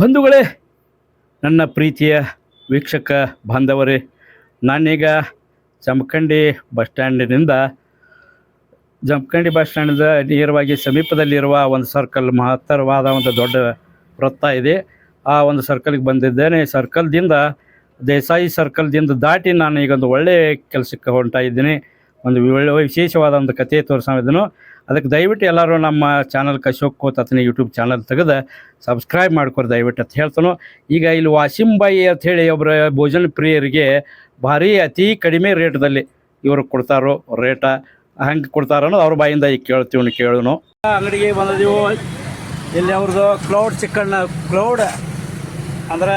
ಬಂಧುಗಳೇ, ನನ್ನ ಪ್ರೀತಿಯ ವೀಕ್ಷಕ ಬಾಂಧವರೇ, ನಾನೀಗ ಜಮಖಂಡಿ ಬಸ್ ಸ್ಟ್ಯಾಂಡಿನಿಂದ, ಜಮಖಂಡಿ ಬಸ್ ಸ್ಟ್ಯಾಂಡಿಂದ ನೇರವಾಗಿ ಸಮೀಪದಲ್ಲಿರುವ ಒಂದು ಸರ್ಕಲ್ ಮಹತ್ತರವಾದ ಒಂದು ದೊಡ್ಡ ವೃತ್ತ ಇದೆ. ಆ ಒಂದು ಸರ್ಕಲ್ಗೆ ಬಂದಿದ್ದೇನೆ. ಸರ್ಕಲ್ದಿಂದ, ದೇಸಾಯಿ ಸರ್ಕಲ್ದಿಂದ ದಾಟಿ ನಾನು ಈಗ ಒಂದು ಒಳ್ಳೆಯ ಕೆಲಸಕ್ಕೆ ಹೊಂಟ ಇದ್ದೀನಿ. ಒಂದು ಒಳ್ಳೆ ವಿಶೇಷವಾದ ಒಂದು ಕಥೆ ತೋರಿಸಿದನು ಅದಕ್ಕೆ ದಯವಿಟ್ಟು ಎಲ್ಲರೂ ನಮ್ಮ ಚಾನಲ್ ಅಶೋಕ್ ಕೋತ್ ಅತನ ಯೂಟ್ಯೂಬ್ ಚಾನಲ್ ತೆಗೆದು ಸಬ್ಸ್ಕ್ರೈಬ್ ಮಾಡ್ಕೊರಿ ದಯವಿಟ್ಟು ಅಂತ ಹೇಳ್ತಾನೋ. ಈಗ ಇಲ್ಲಿ ವಾಸಿಂಬಾಯಿ ಅಂತ ಹೇಳಿ ಒಬ್ಬರ ಭೋಜನ ಪ್ರಿಯರಿಗೆ ಭಾರಿ ಅತಿ ಕಡಿಮೆ ರೇಟ್ದಲ್ಲಿ ಇವರು ಕೊಡ್ತಾರೋ ರೇಟ ಹಂಗೆ ಕೊಡ್ತಾರೋ ಅನ್ನೋದು ಅವ್ರ ಬಾಯಿಂದ ಈಗ ಕೇಳ್ತೀವಿ ಕೇಳೋನು. ಅಂಗಡಿಗೆ ಬಂದಿದ್ದೀವಿ. ಇಲ್ಲಿ ಅವ್ರದ್ದು ಕ್ಲೌಡ್ ಚಿಕನ್ ಕ್ಲೌಡ್ ಅಂದ್ರೆ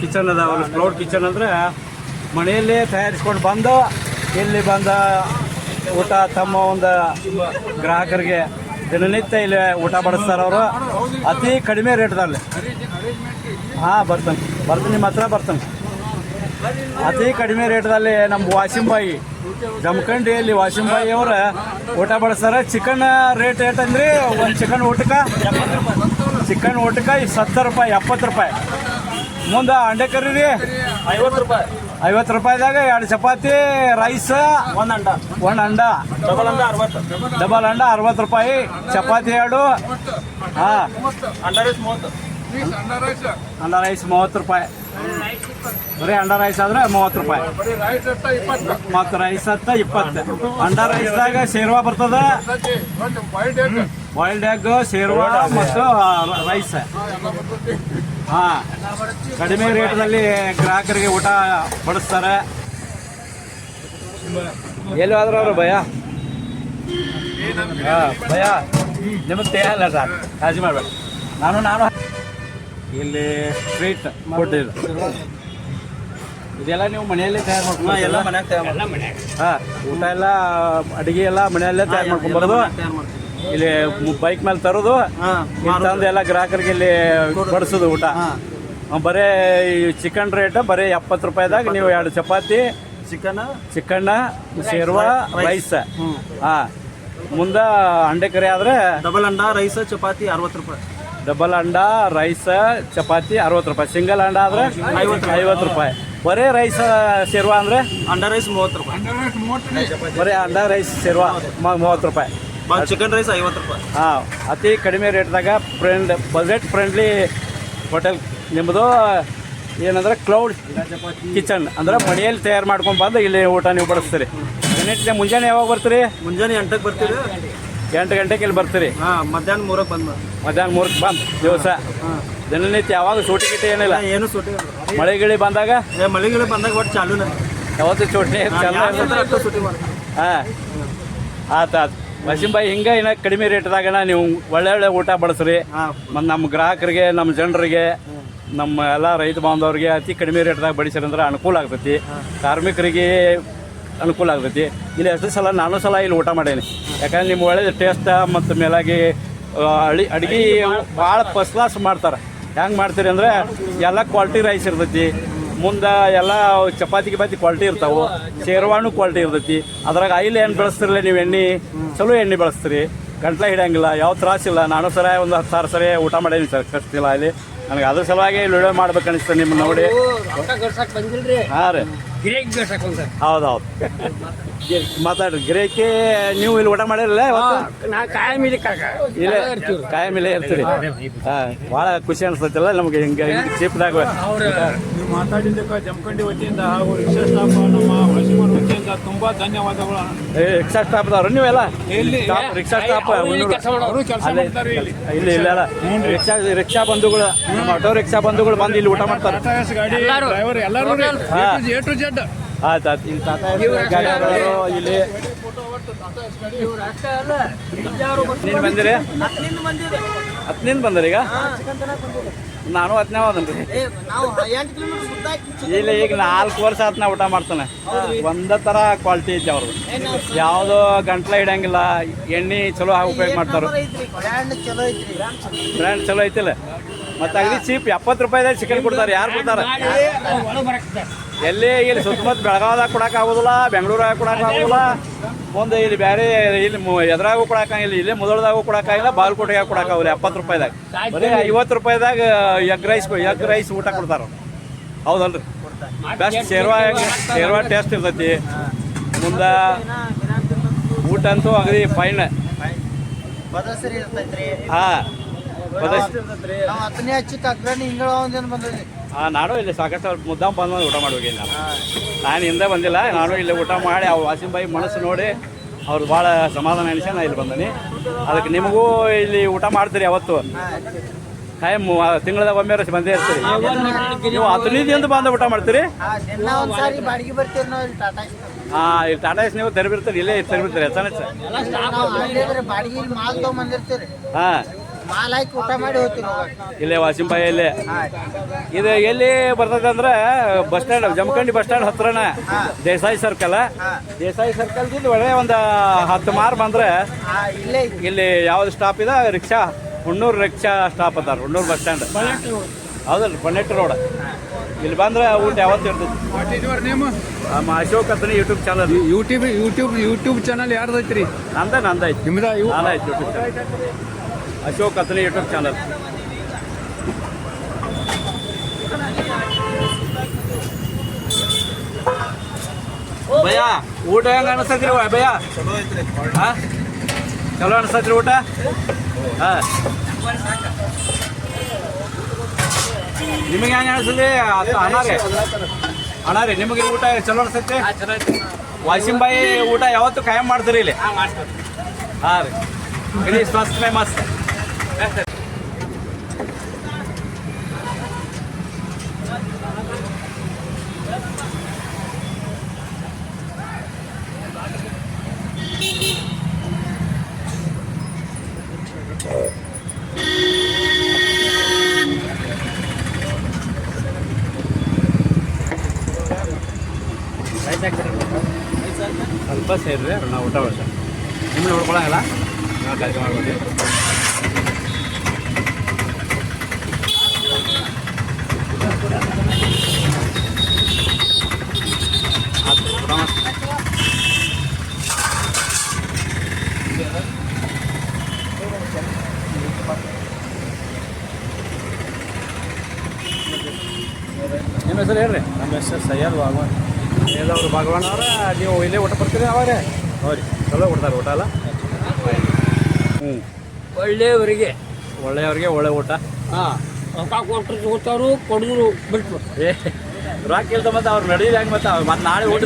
ಕಿಚನ್ ಅದ ಕ್ಲೌಡ್ ಕಿಚನ್ ಅಂದರೆ ಮನೆಯಲ್ಲೇ ತಯಾರಿಸ್ಕೊಂಡು ಬಂದು ಇಲ್ಲಿ ಬಂದ ಊಟ ತಮ್ಮ ಒಂದು ಗ್ರಾಹಕರಿಗೆ ದಿನನಿತ್ಯ ಇಲ್ಲಿ ಊಟ ಬಡಿಸ್ತಾರೆ ಅವರು. ಅತಿ ಕಡಿಮೆ ರೇಟ್ದಲ್ಲಿ ಹಾಂ, ಬರ್ತಾನೆ. ಬರ್ತೀನಿ, ನಿಮ್ಮ ಹತ್ರ ಬರ್ತಾನೆ. ಅತಿ ಕಡಿಮೆ ರೇಟ್ದಲ್ಲಿ ನಮ್ಮ ವಾಸಿಂಬಾಯಿ ಜಮಖಂಡಿಯಲ್ಲಿ ವಾಸಿಂಬಾಯಿ ಅವರ ಊಟ ಬಡಿಸ್ತಾರೆ. ಚಿಕನ್ ರೇಟ್ ಏಟಂದ್ರಿ? ಒಂದು ಚಿಕನ್ ಊಟಕ್ಕೆ ಚಿಕನ್ ಊಟಕ್ಕೆ ಸತ್ತರ ರೂಪಾಯಿ, ಎಪ್ಪತ್ತು ರೂಪಾಯಿ. ಮುಂದೆ ಅಂಡೆ ಕರಿ ರೀ ಐವತ್ತು ರೂಪಾಯಿ. ಐವತ್ತು ರೂಪಾಯಿದಾಗ ಎರಡು ಚಪಾತಿ ರೈಸ್ ಒಂದು ಅಂಡ. ಒಂದು ಅಂಡ. ಡಬಲ್ ಅಂಡ ಅರವತ್ತು. ಡಬಲ್ ಅಂಡ ಅರವತ್ತು ರೂಪಾಯಿ. ಚಪಾತಿ ಎರಡು. ಹಾಂ. ಅಂಡ ರೈಸ್ ಮೂವತ್ತು. ಅಂಡ ರೈಸ್ ಮೂವತ್ತು ರೂಪಾಯಿ. ಬರೀ ಅಂಡ ರೈಸ್ ಆದ್ರೆ ಮೂವತ್ತು ರೂಪಾಯಿ. ಮತ್ತು ರೈಸ್ ಹತ್ತ ಇಪ್ಪತ್ತು. ಅಂಡ ರೈಸ್ದಾಗ ಶೇರ್ವಾ ಬರ್ತದ? ಬಾಯ್ಲ್ಡ್ ಎಗ್ ಶೇರ್ವಾ ಮತ್ತು ರೈಸ್ ಹಾಂ ಕಡಿಮೆ ರೇಟ್ನಲ್ಲಿ ಗ್ರಾಹಕರಿಗೆ ಊಟ ಬಡಿಸ್ತಾರೆ. ಎಲ್ಲಿ ಆದ್ರೂ ಅವರು ಭಯ? ಹಾಂ ಭಯ. ನಿಮಗೆ ತೇಯಲ್ಲ ಸರ್ ಕಾಳಜಿ ಮಾಡಬೇಡ. ನಾನು ನಾನು ಇಲ್ಲಿ ಸ್ಟ್ರೀಟ್ ಫುಡ್ ಇದು. ಇದೆಲ್ಲ ನೀವು ಮನೆಯಲ್ಲೇ ತಯಾರು ಮಾಡ್ಕೊಂಡು ಎಲ್ಲ ಮನೆಯಾಗ ತಯಾರು. ಹಾಂ ಊಟ ಎಲ್ಲ ಅಡುಗೆ ಎಲ್ಲ ಮನೆಯಲ್ಲೇ ತಯಾರು ಮಾಡ್ತೀವಿ ಇಲ್ಲಿ ಬೈಕ್ ಮೇಲೆ ತರೋದು ತಂದು ಎಲ್ಲ ಗ್ರಾಹಕರಿಗೆ ಇಲ್ಲಿ ಬಡಿಸೋದು ಊಟ. ಬರೀ ಈ ಚಿಕನ್ ರೇಟ್ ಬರೀ ಎಪ್ಪತ್ತು ರೂಪಾಯಿದಾಗ ನೀವು ಎರಡು ಚಪಾತಿ ಚಿಕನ್ ಚಿಕನ್ನ ಶೇರ್ವಾ ರೈಸ್ ಹಾ. ಮುಂದೆ ಅಂಡೆ ಕರಿ ಆದ್ರೆ ಡಬಲ್ ಅಂಡ ರೈಸ್ ಚಪಾತಿ ಅರವತ್ತು ರೂಪಾಯಿ. ಡಬಲ್ ಅಂಡ ರೈಸ್ ಚಪಾತಿ ಅರವತ್ತು ರೂಪಾಯಿ. ಸಿಂಗಲ್ ಅಂಡ ಆದ್ರೆ ಐವತ್ತು ರೂಪಾಯಿ. ಬರೇ ರೈಸ್ ಶೇರ್ವಾ ಅಂದ್ರೆ ಅಂಡ ರೈಸ್ ಮೂವತ್ತು ರೂಪಾಯಿ. ಬರೀ ಅಂಡ ರೈಸ್ ಶೇರ್ವಾ ಮೂವತ್ತು ರೂಪಾಯಿ. ಚಿಕನ್ ರೈಸ್ ಐವತ್ತು ರೂಪಾಯಿ. ಹಾಂ ಅತಿ ಕಡಿಮೆ ರೇಟ್ದಾಗ ಫ್ರೆಂಡ್ ಬಜೆಟ್ ಫ್ರೆಂಡ್ಲಿ ಹೋಟೆಲ್ ನಿಮ್ಮದು ಏನಂದ್ರೆ ಕ್ಲೌಡ್ ಕಿಚನ್ ಅಂದ್ರೆ ಮನೆಯಲ್ಲಿ ತಯಾರು ಮಾಡ್ಕೊಂಡು ಬಂದು ಇಲ್ಲಿ ಊಟ ನೀವು ಬಡಿಸ್ತೀರಿ. ದಿನನಿತ್ಯ ಮುಂಜಾನೆ ಯಾವಾಗ ಬರ್ತೀರಿ? ಮುಂಜಾನೆ ಎಂಟಕ್ಕೆ ಬರ್ತೀರಿ ಎಂಟು ಗಂಟೆಗೆ ಇಲ್ಲಿ ಬರ್ತೀರಿ. ಹಾಂ ಮಧ್ಯಾಹ್ನ ಮೂರಕ್ಕೆ ಬಂದು ಮಧ್ಯಾಹ್ನ ಮೂರಕ್ಕೆ ಬಂದು ದಿವಸ. ದಿನನಿತ್ಯ ಯಾವಾಗ ಸೂಟಿ ಗಿಟಿ ಏನಿಲ್ಲ. ಏನು ಸೂಟಿ ಮಳೆ ಗಿಳಿ ಬಂದಾಗ? ಏ ಮಳೆಗಿಳೆ ಬಂದಾಗ ಒಟ್ಟು ಚಾಲೂನೇ. ಯಾವತ್ತು ಚೂಟಿ ಹಾಂ. ಆಯ್ತು ಆತು. ವಸಿಂಬಾಯಿ ಹಿಂಗೆ ಇನ್ನ ಕಡಿಮೆ ರೇಟ್ದಾಗನ ನೀವು ಒಳ್ಳೆ ಒಳ್ಳೆ ಊಟ ಬಡಿಸ್ರಿ ಮತ್ತು ನಮ್ಮ ಗ್ರಾಹಕರಿಗೆ ನಮ್ಮ ಜನರಿಗೆ ನಮ್ಮ ಎಲ್ಲ ರೈತ ಬಾಂಧವರಿಗೆ ಅತಿ ಕಡಿಮೆ ರೇಟ್ದಾಗ ಬಡಿಸಿರಂದ್ರೆ ಅನುಕೂಲ ಆಗ್ತೈತಿ. ಕಾರ್ಮಿಕರಿಗೆ ಅನುಕೂಲ ಆಗ್ತೈತಿ. ಇಲ್ಲಿ ಎಷ್ಟು ಸಲ ನಾನು ಸಲ ಇಲ್ಲಿ ಊಟ ಮಾಡೇನಿ. ಯಾಕಂದ್ರೆ ನಿಮ್ಮ ಒಳ್ಳೆ ಟೇಸ್ಟ್ ಮತ್ತು ಮೇಲಾಗಿ ಅಡಿ ಅಡುಗೆ ಭಾಳ ಫಸ್ಟ್ ಕ್ಲಾಸ್ ಮಾಡ್ತಾರೆ. ಹೆಂಗೆ ಮಾಡ್ತೀರಿ ಅಂದರೆ ಎಲ್ಲ ಕ್ವಾಲಿಟಿ ರೈಸ್ ಇರ್ತೈತಿ. ಮುಂದೆ ಎಲ್ಲ ಚಪಾತಿ ಗಿಪಾತಿ ಕ್ವಾಲಿಟಿ ಇರ್ತಾವೆ ಶೇರ್ವಾನು ಕ್ವಾಲಿಟಿ ಇರ್ತೈತಿ. ಅದ್ರಾಗ ಆಯಿಲ್ ಏನು ಬೆಳೆಸ್ತಿರಲ್ಲ ನೀವು ಎಣ್ಣೆ, ಚಲೋ ಎಣ್ಣೆ ಬೆಳೆಸ್ತೀರಿ. ಗಂಟ್ಲ ಹಿಡಿಯಂಗಿಲ್ಲ, ಯಾವ ತ್ರಾಸಿಲ್ಲ. ನಾನು ಸರ ಒಂದು ಹತ್ತು ಸಾವಿರ ಸರಿ ಊಟ ಮಾಡೀನಿ ಸರ್ ಕಷ್ಟಿಲ್ಲ ಅಲ್ಲಿ ನನಗೆ ಅದ್ರ ಸಲುವಾಗಿ ಇಲ್ಲಿ ವಿಡಿಯೋ ಮಾಡ್ಬೇಕು ಅನಿಸ್ತು ನಿಮ್ಮ ನೋಡಿ. ಹಾಂ ರೀ. ಹೌದೌದು. ಹೌದು ಮಾತಾಡ್ರಿ ಗಿರೇಕಿ ನೀವು ಇಲ್ಲಿ ಊಟ ಮಾಡಿರಲ್ಲ ಇವತ್ತು? ನಾ ಕಾಯಂ ಇಲ್ಲಿ ಕಾಯಂ ಇಲ್ಲೇ ಇರ್ತೀರಿ. ಹಾಂ ಭಾಳ ಖುಷಿ ಅನಿಸ್ತೈತಿಲ್ಲ ನಮಗೆ ಹಿಂಗೆ ಚೀಪ್ದಾಗ ನೀವು ಮಾತಾಡಿದ್ದಕ್ಕೆ ಜಮಖಂಡಿ ವತಿಯಿಂದ ಹಾಗೂ ನಮ್ಮ ತುಂಬಾ ಧನ್ಯವಾದಗಳು ರಿಕ್ಷಾ ಸ್ಟಾಪ್ದವ್ರು ನೀವೆಲ್ಲ? ಎಲ್ಲಿ? ಸ್ಟಾಪ್ ರಿಕ್ಷಾ ಸ್ಟಾಪ್ ಕೆಲಸ ಅಲ್ಲೇ ಮಾಡ್ತಾರೆ ಇಲ್ಲಿ. ಇಲ್ಲ ಇಲ್ಲ. ರಿಕ್ಷಾ ರಿಕ್ಷಾ ಬಂಧುಗಳು ನಮ್ಮ ಆಟೋ ರಿಕ್ಷಾ ಬಂಧುಗಳು ಬಂದು ಇಲ್ಲಿ ಊಟ ಮಾಡ್ತಾರೆ. ಗಾಡಿ ಡ್ರೈವರ್ ಎಲ್ಲರೂ ಹಾ. ಎ ಟು ಜೆಡ್ ಆಯ್ತು ಆಯ್ತು. ಇಲ್ಲಿ ತಾತ ಇಲ್ಲಿ. ನೀನು ಬಂದಿರಿ? ಬಂದಿರಿ ಈಗ? ನಾನು ಹತ್ತನೇ ಹೋದನ್ರಿ ಇಲ್ಲ ಈಗ ನಾಲ್ಕು ವರ್ಷ ಹತ್ತನೇ ಊಟ ಮಾಡ್ತಾನೆ. ಒಂದೇ ಥರ ಕ್ವಾಲಿಟಿ ಐತಿ ಅವ್ರದ್ದು ಯಾವುದೋ ಗಂಟ್ಲ ಇಡಂಗಿಲ್ಲ ಎಣ್ಣೆ ಚಲೋ ಉಪಯೋಗ ಮಾಡ್ತಾರೆ ಬ್ರ್ಯಾಂಡ್ ಚಲೋ ಐತಿಲ್ಲ. ಮತ್ತೆ ಅಗದಿ ಚೀಪ್ ಎಪ್ಪತ್ತು ರೂಪಾಯಿದಾಗ ಚಿಕನ್ ಕೊಡ್ತಾರೆ ಯಾರು ಕೊಡ್ತಾರೆ? ಎಲ್ಲಿ ಇಲ್ಲಿ ಸುತ್ತಮುತ್ತ ಬೆಳಗಾವದಾಗ ಕೊಡಕ್ಕೆ ಆಗೋದಿಲ್ಲ ಬೆಂಗಳೂರಾಗ ಕೊಡಕ್ಕೆ ಆಗೋದಿಲ್ಲ. ಮುಂದೆ ಇಲ್ಲಿ ಬೇರೆ ಇಲ್ಲಿ ಎದ್ರಾಗು ಕೊಡಕ್ಕಾಗಿಲ್ಲ ಇಲ್ಲಿ ಮೊದಲದಾಗು ಕೊಡಕ್ಕಾಗಿಲ್ಲ ಬಾಗಲಕೋಟೆಗೆ ಕೊಡಕ್ಕಾಗಲ್ಲ ಎಪ್ಪತ್ತು ರೂಪಾಯಿದಾಗ. ಬರೀ ಐವತ್ತು ರೂಪಾಯಿದಾಗ ಎಗ್ ರೈಸ್ ಎಗ್ ರೈಸ್ ಊಟ ಕೊಡ್ತಾರೆ ಹೌದಲ್ರಿ? ಬೆಸ್ಟ್ ಶೇರ್ವಾ ಶೇರ್ವಾ ಟೇಸ್ಟ್ ಇರ್ತೈತಿ. ಮುಂದೆ ಊಟ ಅಂತೂ ಅಗದಿ ಫೈನ್ ಹಾ. ನಾವ್ ಹತ್ತನೇ ಹಚ್ಚಕ್ಕೆ ಅಗ್ರಣಿ ಹಿಂಗಳ ಒಂದೇನು ಬಂದದ್ರಿ ಹಾಂ ನಾನು ಇಲ್ಲಿ ಸಾಕಷ್ಟು ಮುದ್ದಾಮ್ ಬಂದ್ ಊಟ ಮಾಡಿ ನಾನು. ನಾನು ಹಿಂದೆ ಬಂದಿಲ್ಲ ನಾನು ಇಲ್ಲಿ ಊಟ ಮಾಡಿ ಆ ವಾಸಿಂಬಾಯಿ ಮನಸ್ಸು ನೋಡಿ ಅವ್ರು ಭಾಳ ಸಮಾಧಾನ ಅನಿಸಿ ನಾನು ಇಲ್ಲಿ ಬಂದೀನಿ. ಅದಕ್ಕೆ ನಿಮಗೂ ಇಲ್ಲಿ ಊಟ ಮಾಡ್ತೀರಿ ಅವತ್ತು ಟೈಮ್ ತಿಂಗಳದ ಒಮ್ಮೆ ರಸಿ ಬಂದೇ ಇರ್ತೀರಿ. ನೀವು ಹದಿನೈದು ಎಂದು ಬಂದು ಊಟ ಮಾಡ್ತೀರಿ? ಹಾ ಇಲ್ಲಿ ಟಾಟಾ ಎಸ್ ನೀವು ತೆರಬಿರ್ತೀರಿ ಇಲ್ಲೇ ತೆರಬಿರ್ತೀರಿ ಹಾ ಹಾಂ. ಊಟ ಮಾಡಿ ಇಲ್ಲೇ ವಾಸಿಂಬಾಯಿ ಇಲ್ಲೇ. ಇದು ಎಲ್ಲಿ ಬರ್ತದೆ ಅಂದ್ರೆ bus stand Jamkhandi bus stand ಹತ್ರನ. Desai circle Desai ಸರ್ಕಲ್ದಿಂದ ಒಳ್ಳೆ ಒಂದು ಹತ್ತು ಮಾರು ಬಂದ್ರೆ ಇಲ್ಲೇ ಇಲ್ಲಿ ಯಾವ್ದು ಸ್ಟಾಪ್ ಇದೆ? ರಿಕ್ಷಾ. ಹುಣ್ಣೂರು ರಿಕ್ಷಾ ಸ್ಟಾಪ್ ಅದಾರ ಹುಣ್ಣೂರು ಬಸ್ ಸ್ಟ್ಯಾಂಡ್. ಹೌದಲ್ಲ ಬನ್ನೆಟ್ ರೋಡ್ ಇಲ್ಲಿ ಬಂದ್ರೆ ಊಟ ಯಾವತ್ತು ನಮ್ಮ ಅಶೋಕ್ ಅಂತನೇ YouTube channel YouTube YouTube YouTube channel ಯಾರ್ದೈತ್ರಿ? ನಂದ ನಂದಾಯ್ತು. ನಿಮ್ದ ಯೂಟ್ಯೂಬ್ ಚಾನಲ್ ಅಶೋಕ್ ಅಂತನೇ ಯೂಟ್ಯೂಬ್ ಚಾನಲ್. ಭಯ ಊಟ ಹೆಂಗ ಅನಿಸ್ತೈತ್ರಿ ಭಯ ಹಾ? ಚಲೋ ಅನಿಸ್ತೈತ್ರಿ ಊಟ? ಹಾಂ. ನಿಮಗೆ ಹೆಂಗ ಅನಿಸ್ತದೆ ಅಣ್ಣ ರೀ. ಅಣ್ಣ ರೀ ನಿಮಗೆ ಊಟ ಚಲೋ ಅನಿಸ್ತೈತಿ? ವಾಸಿಂಬಾಯಿ ಊಟ ಯಾವತ್ತು ಕಾಯಂ ಮಾಡ್ತೀರಿ ಇಲ್ಲಿ? ಹಾಂ ರೀ. ಇಲ್ಲಿ ಸ್ವಸ್ಥ ಮೇ ಮಸ್ತ್. ಸ್ವಲ್ಪ ಸೇರಿದ್ರೆ ನಾವು ಊಟ ಮಾಡ್ತಾರೆ ನಿಮ್ಮನ್ನ ನೋಡ್ಕೊಳಂಗಿಲ್ಲ ನಾವು ಕೆಲಸ ಮಾಡ್ಬೋದು ಆತು, ಊಟ ಮಾಡ್ತೀವಿ. ನಿಮ್ಮ ಹೆಸರು ಹೇಳ್ರಿ ನಮ್ಮ ಭಗವಾನ್ ಏದವ್ರು ಭಗವಾನ್ ಅವರ ನೀವು ಇಲ್ಲೇ ಊಟ ಬರ್ತೀರಿ ಅವರೇ? ಹೌದು ಚಲೋ ಕೊಡ್ತಾರೆ ಊಟ ಅಲ್ಲ ಹ್ಞೂ ಒಳ್ಳೆಯವರಿಗೆ. ಒಳ್ಳೆಯವ್ರಿಗೆ ಒಳ್ಳೆ ಊಟ. ಹಾಂ ರೊಕ್ಕ ಕೊಟ್ಟರು ತಗೋತಾರು ಕೊಡಿದ್ರು ಬಿಟ್ಟು ಏ ರೊಕ್ಕ ಇಲ್ದ ಮತ್ತೆ ಅವ್ರು ನಡೀಲಿ ಹೆಂಗೆ ಮತ್ತೆ? ಮತ್ತೆ ನಾಳೆ ಊಟ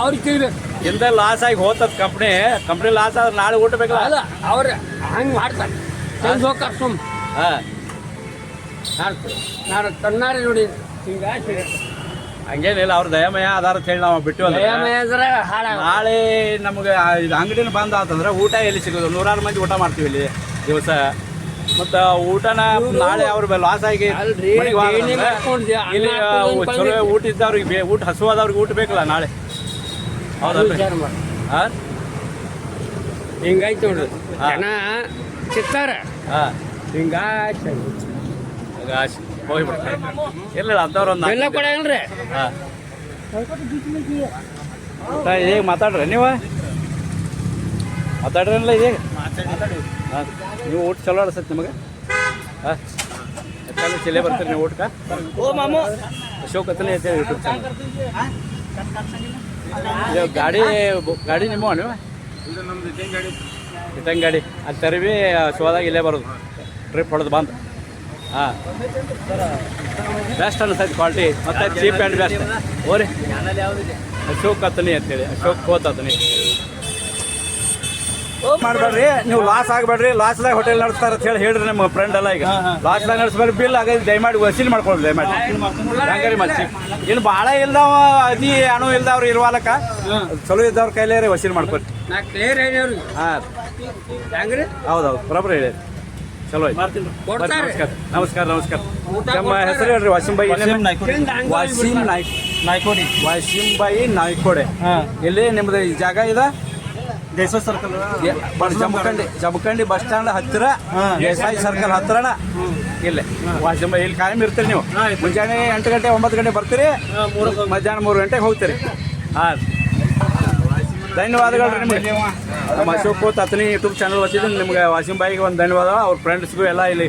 ಅವ್ರಿಗೆ ಎಂತ ಲಾಸ್ ಆಗಿ ಹೋತದ ಕಂಪ್ನಿ ಕಂಪ್ನಿ ಲಾಸ್ ಆದ್ರೆ ನಾಳೆ ಊಟ ಬೇಕಲ್ಲ? ಅಲ್ಲ ಅವ್ರೆ ಹಂಗೆ ಮಾಡ್ತಾರೆ. ಚೆಂದ ಹೋಗ್ತಾರೆ ಸುಮ್ ಹಾಂ. ನಾನು ಕಣ್ಣಾರೆ ನೋಡಿ ಹಿಂಗೆ ಹಂಗೇನಿಲ್ಲ ಅವ್ರ ದಯಮಯ ಅದಾರ ಅಂತ ಹೇಳಿ ನಾವು ಹಾಳ. ನಾಳೆ ನಮ್ಗೆ ಇದು ಅಂಗಡಿನ ಬಂದ್ ಆತಂದ್ರೆ ಊಟ ಎಲ್ಲಿ ಸಿಗೋದು? ನೂರಾರು ಮಂದಿ ಊಟ ಮಾಡ್ತೀವಿ ಇಲ್ಲಿ ದಿವಸ. ಮತ್ತು ಊಟನ ನಾಳೆ ಅವ್ರ ಲಾಸ್ ಆಗಿ ಇಲ್ಲಿ ಚಲೋ ಊಟ ಇದ್ದವ್ರಿಗೆ ಊಟ ಹಸುವಾದವ್ರಿಗೆ ಊಟ ಬೇಕಲ್ಲ ನಾಳೆ? ಹೌದಲ್ರಿ ಹಿಂಗಾಯ್ತು ನೋಡ್ರಿ. ಜನ ಸಿಗ್ತಾರ ಹಿಂಗಾಯ್ತು. ಹೋಗ್ಬಿಡ್ತಾರೆ ಇಲ್ಲ ಎಲ್ಲ ಕೊಡಲ್ರಿ ಹಾಂ. ಊಟ ಈಗ ಮಾತಾಡ್ರಿ? ನೀವು? ಮಾತಾಡ್ರಲ್ಲ ಈಗ? ಹಾಂ. ನೀವು ಊಟ ಚಲೋ ಅನ್ಸತ್ತೆ ನಿಮಗೆ? ಹಾಂ. ಯಾಕಂದ್ರೆ ಚಿಲ್ಲೆ ಬರ್ತೀರಿ ನೀವು ಊಟಕ್ಕೆ? ಓ ಮಾಮು. ಅಶೋಕ್ ಅಂತಲೇ ಐತೆ ಯೂಟ್ಯೂಬ್ ಚಾನಲ್ ಇದು ಗಾಡಿ ಗಾಡಿ ನಿಮ್ಮ ನೀವು? ರಿಟರ್ನ್ ಗಾಡಿ. ಅಲ್ಲಿ ತರವಿ ಶೋದಾಗ ಇಲ್ಲೇ ಬರೋದು. ಟ್ರಿಪ್ ಹೊಡೆದು ಬಂದು. ಹಾಂ. ಬೆಸ್ಟ್ ಅನಿಸ್ತೈತೆ ಕ್ವಾಲಿಟಿ ಮತ್ತು ಚೀಪ್ ಆ್ಯಂಡ್ ಬೆಸ್ಟ್ ಓರಿ. ಅಶೋಕ್ ಅತನಿ ಅಂತೇಳಿ. ಅಶೋಕ್ ಕೋತ್ ಅತನಿ ಮಾಡ್ಬೇಡ್ರಿ. ನೀವು ಲಾಸ್ ಆಗಬೇಡ್ರಿ. ಲಾಸ್ದಾಗ ಹೋಟೆಲ್ ನಡೆಸ್ತಾರ ಅಂತ ಹೇಳಿ ಹೇಳ್ರಿ ನಮ್ಮ ಫ್ರೆಂಡ್ ಎಲ್ಲ ಈಗ. ಲಾಸ್ದಾಗ ನಡೆಸ್ಬೇಡ್ರಿ. ಬಿಲ್ ಆಗ ದಯಮಾಡಿ ವಸೀಲ್ ಮಾಡ್ಕೊಳ್ಳಿ ದಯಮಾಡಿ. ಹಂಗಾರಿ ಮತ್ತೆ ಇನ್ನು ಭಾಳ ಇಲ್ದವ ಅದಿ ಅಣು ಇಲ್ದವ್ರು ಇರುವಾಲಕ್ಕ. ಚಲೋ ಇದ್ದವ್ರ ಕೈಲೇ ವಸೂಲಿ ಮಾಡ್ಕೊಳ್ರಿ ಹಾಂ. ಹೆಂಗ್ರಿ? ಹೌದೌದು. ಬರೋಬ್ರಿ ಹೇಳಿ. ಚಲೋ ಆಯ್ತು. ಬರ್ರಿ, ನಮಸ್ಕಾರ. ನಮಸ್ಕಾರ ನಮಸ್ಕಾರ. ನಮ್ಮ ಹೆಸರು ಹೇಳ್ರಿ ವಾಸಿಂ ಬಾಯಿ. ವಾಸಿಂ ನಾಯ್ಕೋಡಿ. ವಾಸಿಂ ನಾಯ್ಕೋಡಿ. ವಾಸಿಂ ಬಾಯಿ ನಾಯ್ಕೋಡೆ. ಎಲ್ಲಿ ನಿಮ್ದು ಈ ಜಾಗ ಇದೆ? ದೇಶ circle Jamkhandi. Jamkhandi bus stand ಹತ್ತಿರ ದೇಸಾಯಿ ಸರ್ಕಲ್ ಹತ್ತಿರನ ಇಲ್ಲೇ. ವಾಸಿಂಬ ಇಲ್ಲಿ ಕಾಯಂ ಇರ್ತೀರಿ ನೀವು. ಮುಂಜಾನೆ ಎಂಟು ಗಂಟೆ ಒಂಬತ್ತು ಗಂಟೆ ಬರ್ತೀರಿ. ಮಧ್ಯಾಹ್ನ ಮೂರು ಗಂಟೆಗೆ ಹೋಗ್ತೀರಿ. ಹಾಂ. ಧನ್ಯವಾದಗಳು ರೀ ನಿಮಗೆ. ನಮ್ಮ ಅಶೋಕ್ ತತ್ನಿ ಯೂಟ್ಯೂಬ್ ಚಾನಲ್ ವಚ್ಚಿದ್ದು ನಿಮ್ಗೆ ವಾಸಿಂ ಬಾಯಿಗೆ ಒಂದು ಧನ್ಯವಾದ ಅವ್ರ ಫ್ರೆಂಡ್ಸ್ಗೂ ಎಲ್ಲ ಇಲ್ಲಿ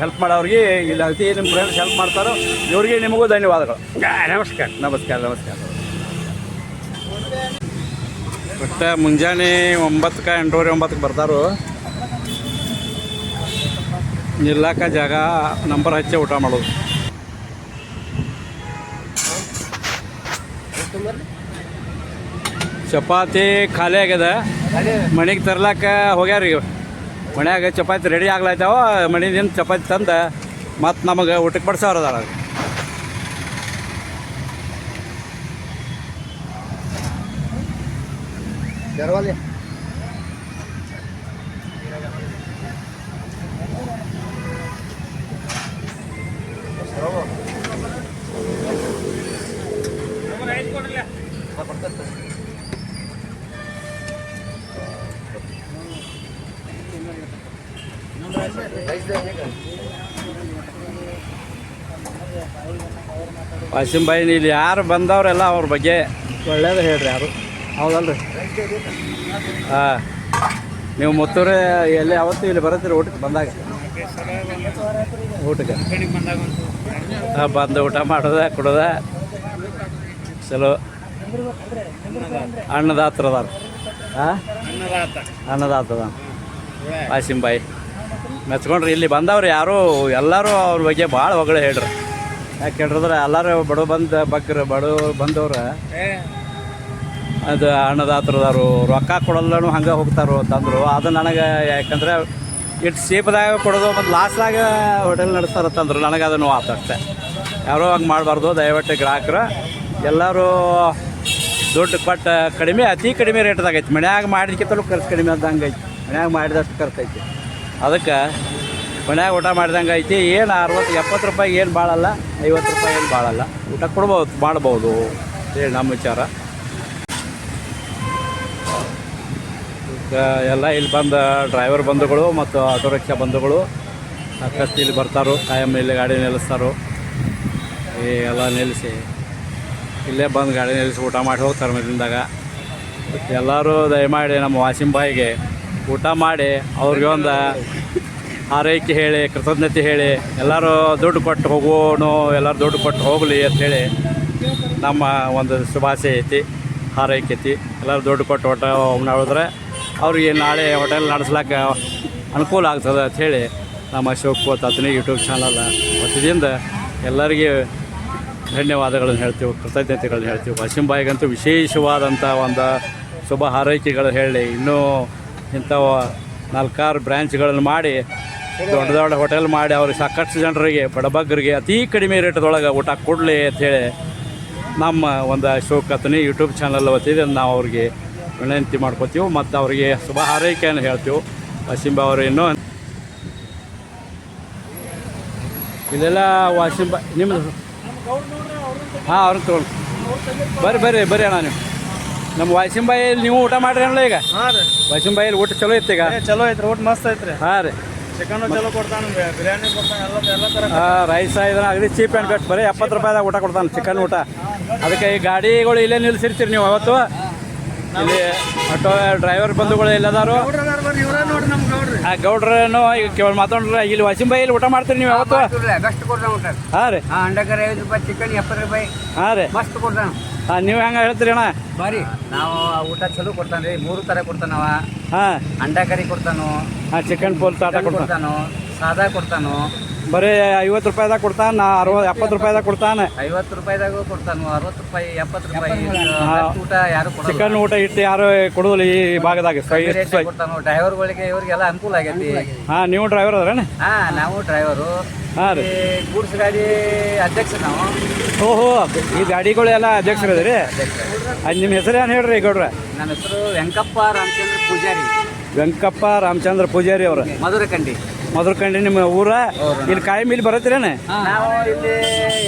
ಹೆಲ್ಪ್ ಮಾಡೋರಿಗೆ ಇಲ್ಲಿ ಅತಿ ನಿಮ್ಮ ಫ್ರೆಂಡ್ಸ್ ಹೆಲ್ಪ್ ಮಾಡ್ತಾರೋ ಇವ್ರಿಗೆ ನಿಮಗೂ ಧನ್ಯವಾದಗಳು. ನಮಸ್ಕಾರ. ನಮಸ್ಕಾರ ನಮಸ್ಕಾರ. ಒಟ್ಟು ಮುಂಜಾನೆ ಒಂಬತ್ತಕ್ಕೆ ಎಂಟೂವರೆ ಒಂಬತ್ತಕ್ಕೆ ಬರ್ತಾರೋ. ನಿಲ್ಲಕ್ಕ ಜಾಗ ನಂಬರ್ ಹಚ್ಚಿ ಊಟ ಮಾಡೋದು. ಚಪಾತಿ ಖಾಲಿ ಆಗ್ಯದ ಮನೆಗೆ ತರ್ಲಾಕ ಹೋಗ್ಯಾರ ಈಗ ಮನ್ಯಾಗ ಚಪಾತಿ ರೆಡಿ ಆಗ್ಲಾಯ್ತಾವ ಮನೆಯಿಂದ ಚಪಾತಿ ತಂದು, ಮತ್ತು ನಮಗೆ ಊಟಕ್ಕೆ ಬಡ್ಸವ್ರ ಅದಾರ. ವಾಸಿಂಬಾಯಿ ಇಲ್ಲಿ ಯಾರು ಬಂದವರೆಲ್ಲ ಅವ್ರ ಬಗ್ಗೆ ಒಳ್ಳೇದು ಹೇಳ್ರಿ ಯಾರು? ಹೌದಲ್ರಿ. ಹಾಂ. ನೀವು ಮುತ್ತೂರೇ ಎಲ್ಲಿ ಯಾವತ್ತು ಇಲ್ಲಿ ಬರುತ್ತೀರಿ ಊಟಕ್ಕೆ? ಬಂದಾಗ? ಊಟಕ್ಕೆ. ಹಾಂ ಬಂದು ಊಟ ಮಾಡೋದ ಕೊಡೋದ. ಚಲೋ. ಅನ್ನದಾತ್ರ ಅದಾರ ಹಾಂ? ಅನ್ನದಾತದ ವಾಸಿಂಬಾಯಿ. ಮೆಚ್ಕೊಂಡ್ರಿ ಇಲ್ಲಿ ಬಂದವ್ರು ಯಾರು? ಎಲ್ಲರೂ ಅವ್ರ ಬಗ್ಗೆ ಭಾಳ ಹೊಗಳು ಹೇಳ್ರಿ. ಯಾಕೆ ಹೇಳಿದ್ರೆ ಎಲ್ಲರೂ ಬಡ ಬಂದ ಬಗ್ಗರು ಬಡ ಬಂದವ್ರು ಅದು ಅನ್ನದಾತ್ರದವರು ರೊಕ್ಕ ಕೊಡಲ್ಲನು ಹಂಗೆ ಹೋಗ್ತಾರೋ ಅಂತಂದ್ರು ಅದು ನನಗೆ ಯಾಕಂದ್ರೆ ಇಟ್ಟು ಸೇಪ್ದಾಗ ಕೊಡೋದು ಮತ್ತು ಲಾಸ್ದಾಗ ಹೋಟೆಲ್ ನಡೆಸ್ತಾರಂತಂದ್ರು ನನಗೆ ಅದನ್ನು ಆತು ಅಷ್ಟೇ. ಯಾರೋ ಹಂಗೆ ಮಾಡಬಾರ್ದು ದಯವಿಟ್ಟು ಗ್ರಾಹಕರು. ಎಲ್ಲರೂ ದುಡ್ಡು ಕೊಟ್ಟು ಕಡಿಮೆ ಅತಿ ಕಡಿಮೆ ರೇಟ್ದಾಗ ಐತಿ ಮನ್ಯಾಗ ಮಾಡಿದ್ಕಿಂತಲೂ ಖರ್ಚು ಕಡಿಮೆ ಆದಂಗೆ ಐತಿ ಮನ್ಯಾಗ ಮಾಡಿದಷ್ಟು ಖರ್ಚು ಐತಿ ಅದಕ್ಕೆ ಮನ್ಯಾಗ ಊಟ ಮಾಡಿದಂಗೆ ಐತಿ. ಏನು ಅರವತ್ತು ಎಪ್ಪತ್ತು ರೂಪಾಯಿ ಏನು ಭಾಳಲ್ಲ ಐವತ್ತು ರೂಪಾಯಿ ಏನು ಭಾಳಲ್ಲ ಊಟ ಕೊಡ್ಬೋದು, ಮಾಡ್ಬೋದು ಹೇಳಿ ನಮ್ಮ ವಿಚಾರ. ಎಲ್ಲ ಇಲ್ಲಿ ಬಂದ ಡ್ರೈವರ್ ಬಂಧುಗಳು ಮತ್ತು ಆಟೋ ರಿಕ್ಷಾ ಬಂಧುಗಳು ಸಾಕಷ್ಟು ಇಲ್ಲಿ ಬರ್ತಾರೋ. ಕಾಯಂ ಇಲ್ಲಿ ಗಾಡಿ ನಿಲ್ಲಿಸ್ತಾರೋ. ಈ ಎಲ್ಲ ನಿಲ್ಲಿಸಿ. ಇಲ್ಲೇ ಬಂದು ಗಾಡಿ ನಿಲ್ಲಿಸಿ ಊಟ ಮಾಡಿ ಹೋಗ್ತಾರೆ ಮದಿಂದಾಗ ಎಲ್ಲರೂ ದಯಮಾಡಿ ನಮ್ಮ ವಾಸಿಂಬಾಯಿಗೆ ಊಟ ಮಾಡಿ, ಅವ್ರಿಗೆ ಒಂದು ಆರೈಕೆ ಹೇಳಿ, ಕೃತಜ್ಞತೆ ಹೇಳಿ, ಎಲ್ಲರೂ ದುಡ್ಡು ಕೊಟ್ಟು ಹೋಗೋನು, ಎಲ್ಲರೂ ದುಡ್ಡು ಕೊಟ್ಟು ಹೋಗಲಿ ಅಂತ ಹೇಳಿ ನಮ್ಮ ಒಂದು ಶುಭಾಶಯ ಐತಿ, ಹಾರೈಕೆ ಐತಿ. ಎಲ್ಲರೂ ದುಡ್ಡು ಕೊಟ್ಟು ಹೊಟ್ಟೆ ಮಾಡಿದ್ರೆ ಅವ್ರಿಗೆ ನಾಳೆ ಹೋಟೆಲ್ ನಡೆಸ್ಲಾಕ ಅನುಕೂಲ ಆಗ್ತದೆ ಅಂಥೇಳಿ ನಮ್ಮ ಅಶೋಕ್ ತತ್ನಿ ಯೂಟ್ಯೂಬ್ ಚಾನಲ್ ವತಿಯಿಂದ ಎಲ್ಲರಿಗೆ ಧನ್ಯವಾದಗಳನ್ನು ಹೇಳ್ತೀವಿ, ಕೃತಜ್ಞತೆಗಳನ್ನ ಹೇಳ್ತೀವಿ. ವಾಸಿಂಬಾಯಿಗಂತೂ ವಿಶೇಷವಾದಂಥ ಒಂದು ಶುಭ ಹಾರೈಕೆಗಳು ಹೇಳಿ, ಇನ್ನೂ ಇಂಥ ನಾಲ್ಕಾರು ಬ್ರ್ಯಾಂಚ್ಗಳನ್ನು ಮಾಡಿ ದೊಡ್ಡ ದೊಡ್ಡ ಹೋಟೆಲ್ ಮಾಡಿ ಅವ್ರಿಗೆ ಸಾಕಷ್ಟು ಜನರಿಗೆ ಬಡಬಗ್ಗರಿಗೆ ಅತಿ ಕಡಿಮೆ ರೇಟ್ದೊಳಗೆ ಊಟ ಕೊಡಲಿ ಅಂಥೇಳಿ ನಮ್ಮ ಒಂದು ಅಶೋಕ್ ಅತನಿ ಯೂಟ್ಯೂಬ್ ಚಾನಲ್ ವತಿಯಿಂದ ನಾವು ಅವ್ರಿಗೆ ವಿನಂತಿ ಮಾಡ್ಕೋತೀವಿ ಮತ್ತು ಅವರಿಗೆ ಶುಭ ಹಾರೈಕೆಯನ್ನು ಹೇಳ್ತೀವಿ. ವಾಸಿಂಬ ಅವರು ಇನ್ನೂ ಇಲ್ಲೆಲ್ಲ ವಾಸಿಂಬ ನಿಮ್ಮದು ಹಾಂ ಅವ್ರನ್ನ ತೊಗೊಂಡು. ಬರ್ರಿ ಬರ್ರಿ ಬರ್ರಿ ಅಣ್ಣ ನೀವು. ನಮ್ಮ ವಾಸಿಂಬಾಯಲ್ಲಿ ನೀವು ಊಟ ಮಾಡ್ರಿ ಅಣ್ಣ ಈಗ? ಹಾಂ ರೀ. ವಾಸಿಂಬಾಯಲ್ಲಿ ಊಟ ಚಲೋ ಇತ್ತು ಈಗ? ಚಲೋ ಐತ್ರಿ ಊಟ ಮಸ್ತ್ ಐತ್ರಿ. ಹಾಂ ರೀ. ಚಿಕನ್ ಚಲೋ ಕೊಡ್ತಾನೆ ಬಿರಿಯಾನಿ ಕೊಡ್ತಾನ ಎಲ್ಲ ಎಲ್ಲ ಥರ ಹಾಂ ರೈಸ್ ಇದ್ರೆ ಅಗದಿ ಚೀಪ್ ಆ್ಯಂಡ್ ಬೆಸ್ಟ್ ಬರೀ ಎಪ್ಪತ್ತು ರೂಪಾಯಿದಾಗ ಊಟ ಕೊಡ್ತಾನೆ ಚಿಕನ್ ಊಟ. ಅದಕ್ಕೆ ಈ ಗಾಡಿಗಳು ಇಲ್ಲೇ ನಿಲ್ಸಿರ್ತೀರಿ ನೀವು ಅವತ್ತು. ಇಲ್ಲಿ ಆಟೋ ಡ್ರೈವರ್ ಬಂಧುಗಳು ಇಲ್ಲದಾರು ಆ ಗೌಡ್ರನು ಈಗ ಕೇಳಿ ಮಾತಾಡ್ರೆ ಇಲ್ಲಿ ವಾಸಿಂಬಾಯಲ್ಲಿ ಊಟ ಮಾಡ್ತೀರಿ ನೀವು ಯಾವತ್ತು ಬೆಸ್ಟ್ ಕೊಡ್ತಾನ ಊಟ. ಹಾಂ ರೀ. ಹಾಂ ಅಂಡಕರ ಐವತ್ತು ರೂಪಾಯಿ ಚಿಕನ್ ಎಪ್ಪತ್ತು ರೂಪಾಯಿ. ಹಾಂ ರೀ. ಮಸ್ತ್ ಕೊಡ್ತಾನ. ಹಾಂ ನೀವು ಹೆಂಗೆ ಹೇಳ್ತೀರಿ ಅಣ್ಣ? ಬಾರಿ. ನಾವು ಊಟ ಚಲೋ ಕೊಡ್ತಾನ ರೀ. ಮೂರು ಥರ ಕೊಡ್ತಾನವ ಹಾಂ. ಅಂಡಾ ಕರಿ ಕೊಡ್ತಾನು. ಹಾಂ ಚಿಕನ್ ಪೋಲ್ ಸಾದಾ ಕೊಡ್ತಾನೆ. ಕೊಡ್ತಾನು. ಸಾದಾ ಕೊಡ್ತಾನು. ಬರೀ ಐವತ್ತು ರೂಪಾಯಿದಾಗ ಕೊಡ್ತಾನೆ ನಾ ಅರವತ್ತು ಎಪ್ಪತ್ತು ರೂಪಾಯಿದಾಗ ಕೊಡ್ತಾನೆ. ಐವತ್ತು ರೂಪಾಯಿದಾಗ ಕೊಡ್ತಾನು ಅರವತ್ತು ರೂಪಾಯಿ ಎಪ್ಪತ್ತು ರೂಪಾಯಿ. ಹಾ. ಊಟ ಯಾರು ಚಿಕನ್ ಊಟ ಇಟ್ಟು ಯಾರು ಕೊಡೋದಿಲ್ಲ ಈ ಭಾಗದಾಗ ಡ್ರೈವರ್ಗಳಿಗೆ ಇವ್ರಿಗೆಲ್ಲ ಅನುಕೂಲ ಆಗೈತಿ. ಹಾ ನೀವು ಡ್ರೈವರ್ ಅದ್ರೇನೆ? ಹಾ ನಾವು ಡ್ರೈವರು ಹಾಂ ರೀ. ಗೂಡ್ಸ್ ಗಾಡಿ ಅಧ್ಯಕ್ಷ ನಾವು. ಓಹೋ ಈ ಗಾಡಿಗಳೆಲ್ಲ ಅಧ್ಯಕ್ಷರು ಅದ ರೀ ಅದು ನಿಮ್ಮ ಹೆಸರು ಏನು ಹೇಳ್ರಿ ಗೌಡ್ರ? ನನ್ನ ಹೆಸರು ವೆಂಕಪ್ಪ ರಾಮಚಂದ್ರ ಪೂಜಾರಿ. ವೆಂಕಪ್ಪ ರಾಮಚಂದ್ರ ಪೂಜಾರಿ ಅವ್ರ. ಮಧುರಕಂಡಿ. ಮಧುರಕಂಡಿ ನಿಮ್ಮ ಊರ? ಇಲ್ಲಿ ಕಾಯಿ ಇಲ್ಲಿ ಬರತ್ತೀರೇನೆ? ನಾವು ಇಲ್ಲಿ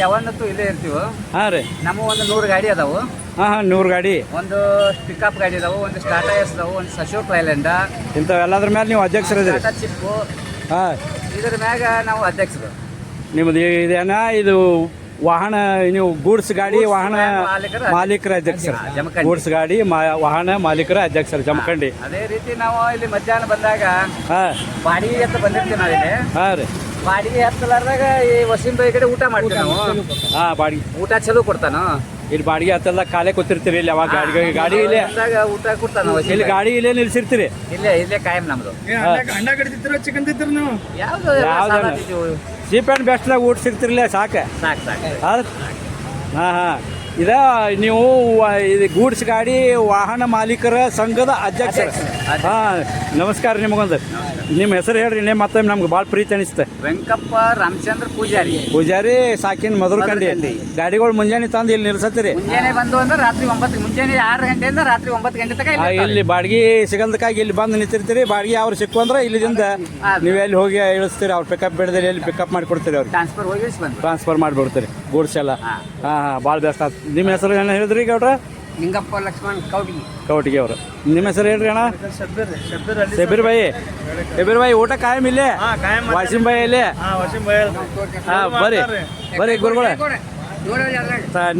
ಯಾವತ್ತೂ ಇಲ್ಲೇ ಇರ್ತೀವಿ. ಹಾಂ ರೀ. ನಮ್ಮ ಒಂದು ನೂರು ಗಾಡಿ ಅದಾವು. ಹಾ ಹಾ ನೂರು ಗಾಡಿ. ಒಂದು ಪಿಕಪ್ ಗಾಡಿ ಅದಾವು ಒಂದು ಟಾಟಾ ಎಸ್ ಅದಾವು ಒಂದು ಅಶೋಕ್ ಲೈಲ್ಯಾಂಡ ಇಂಥವೆಲ್ಲದ್ರ ಮೇಲೆ ನೀವು ಅಧ್ಯಕ್ಷರಿದ್ದೀರಿ. ಟಾಟಾ ಚಿಪ್ಪು ಹಾ. ಇದ್ರ ಮ್ಯಾಗ ನಾವು ಅಧ್ಯಕ್ಷರು. ನಿಮ್ಮದು ಇದೇನಾ ಇದು ವಾಹನ ನೀವು ಗೂಡ್ಸ್ ಗಾಡಿ ವಾಹನ ಮಾಲೀಕರ ಅಧ್ಯಕ್ಷರು ಗೂಡ್ಸ್ ಗಾಡಿ ವಾಹನ ಮಾಲೀಕರ ಅಧ್ಯಕ್ಷರು ಜಮಖಂಡಿ. ಅದೇ ರೀತಿ ನಾವು ಇಲ್ಲಿ ಮಧ್ಯಾಹ್ನ ಬಂದಾಗ ಹಾಂ. ಬಾಡಿಗೆ ಎತ್ತ ಬಂದಿರ್ತೀವಿ ನಾವಿಲ್ಲಿ ಹಾ ರೀ. ಬಾಡಿಗೆ ಹತ್ತಲಾರ್ದಾಗ ಈ ವಸೀಂ ಕಡೆ ಊಟ ಮಾಡ್ತೀವಿ ನಾವು. ಹಾ ಬಾಡಿಗೆ ಊಟ ಚಲೋ ಕೊಡ್ತಾನ? ಇಲ್ಲಿ ಬಾಡಿಗೆ ಹತ್ತಲ್ಲ ಕಾಲೇ ಕೂತಿರ್ತೀರಿ ಇಲ್ಲಿ ಅವಾಗ ಗಾಡಿ ಗಾಡಿ ಇಲ್ಲೇ ಊಟ ಕೊಡ್ತಾನ ಇಲ್ಲಿ ಗಾಡಿ ಇಲ್ಲೇ ನಿಲ್ಸಿರ್ತೀರಿ. ಇಲ್ಲೇ ಇಲ್ಲೇ ಕಾಯಂ ನಮ್ದು. ಅಂಡ ಕಡಿತಿದ್ರು ಚಿಕನ್ ತಿಂತಿರು ನೀವು? ಯಾವ್ದು ಯಾವ್ದು? ಚೀಪ್ ಆ್ಯಂಡ್ ಬೆಸ್ಟ್ದಾಗ ಊಟ ಸಿಗ್ತಿರ್ಲಿಲ್ಲ ಸಾಕು. ಸಾಕು ಸಾಕು. ಹಾಂ ಹಾಂ. ಇದ ನೀವು ಇದು ಗೂಡ್ಸ್ ಗಾಡಿ ವಾಹನ ಮಾಲೀಕರ ಸಂಘದ ಅಧ್ಯಕ್ಷ ಹಾಂ ನಮಸ್ಕಾರ ನಿಮಗೊಂದು. ನಿಮ್ಮ ಹೆಸರು ಹೇಳ್ರಿ ನೇ ಮತ್ತೆ ನಮ್ಗೆ ಭಾಳ ಪ್ರೀತಿ ಅನಿಸ್ತೆ ವೆಂಕಪ್ಪ ರಾಮಚಂದ್ರ ಪೂಜಾರಿ. ಪೂಜಾರಿ ಸಾಕಿನ ಮಧುರಕಂಡಿ ಮಧುರಕಂಡಿ. ಗಾಡಿಗಳು ಮುಂಜಾನೆ ತಂದು ಇಲ್ಲಿ ನಿಲ್ಸತ್ತೀರಿ? ಮುಂಜಾನೆ ಬಂದು ಅಂದ್ರೆ ರಾತ್ರಿ ಒಂಬತ್ತು ಮುಂಜಾನೆ ಆರು ಗಂಟೆಯಿಂದ ರಾತ್ರಿ ಒಂಬತ್ತು ಗಂಟೆ ತನಕ ಆ, ಇಲ್ಲಿ ಬಾಡ್ಗಿ ಸಿಗಲ್ದಕ್ಕಾಗಿ ಇಲ್ಲಿ ಬಂದು ನಿಂತಿರ್ತೀರಿ. ಬಾಡಿಗೆ ಅವ್ರು ಸಿಕ್ಕು ಅಂದ್ರೆ ಇಲ್ಲಿಂದ. ನೀವು ಎಲ್ಲಿ ಹೋಗಿ ಇಳಿಸ್ತೀರಿ? ಅವ್ರು ಪಿಕಪ್ ಬಿಡದಲ್ಲಿ ಎಲ್ಲಿ ಪಿಕಪ್ ಮಾಡಿ ಕೊಡ್ತೀರಿ ಅವ್ರು ಟ್ರಾನ್ಸ್ಫರ್ ಹೋಗಿ ಟ್ರಾನ್ಸ್ಫರ್ ಮಾಡಿಬಿಡ್ತೀರಿ ಗೂಡ್ಸ್ ಎಲ್ಲ. ಹಾ. ಹಾಂ ಹಾಂ ಭಾಳ ಬೆಸ್ಟ್ ಆಯ್ತು ನಿಮ್ಮ ಹೆಸರು ಏನು ಹೇಳಿದ್ರಿ ಗೌಡ್ರ? ನಿಂಗಪ್ಪ ಲಕ್ಷ್ಮಣ್ ಕೌಟಿಗಿ ಕೌಟಿಗೆ ಅವರು. ನಿಮ್ಮ ಹೆಸರು ಹೇಳ್ರಿ ಅಣ್ಣ? ಶಬ್ಬೀರ್ ಶಬ್ಬೀರ್ ಶಬೀರ್ ಬಾಯಿ ಶಬೀರ್ ಭಾಯಿ ಊಟ ಕಾಯಂ ಇಲ್ಲೇ? ಹಾ ಕಾಯಂ ವಾಸಿಂ ಭಾಯಿ ಇಲ್ಲಿ ಹಾ ವಸೀಂ ಬೈ ಹಾ ಬರ್ರಿ. ಬರ್ರಿ ಗುರುಗಳೇ.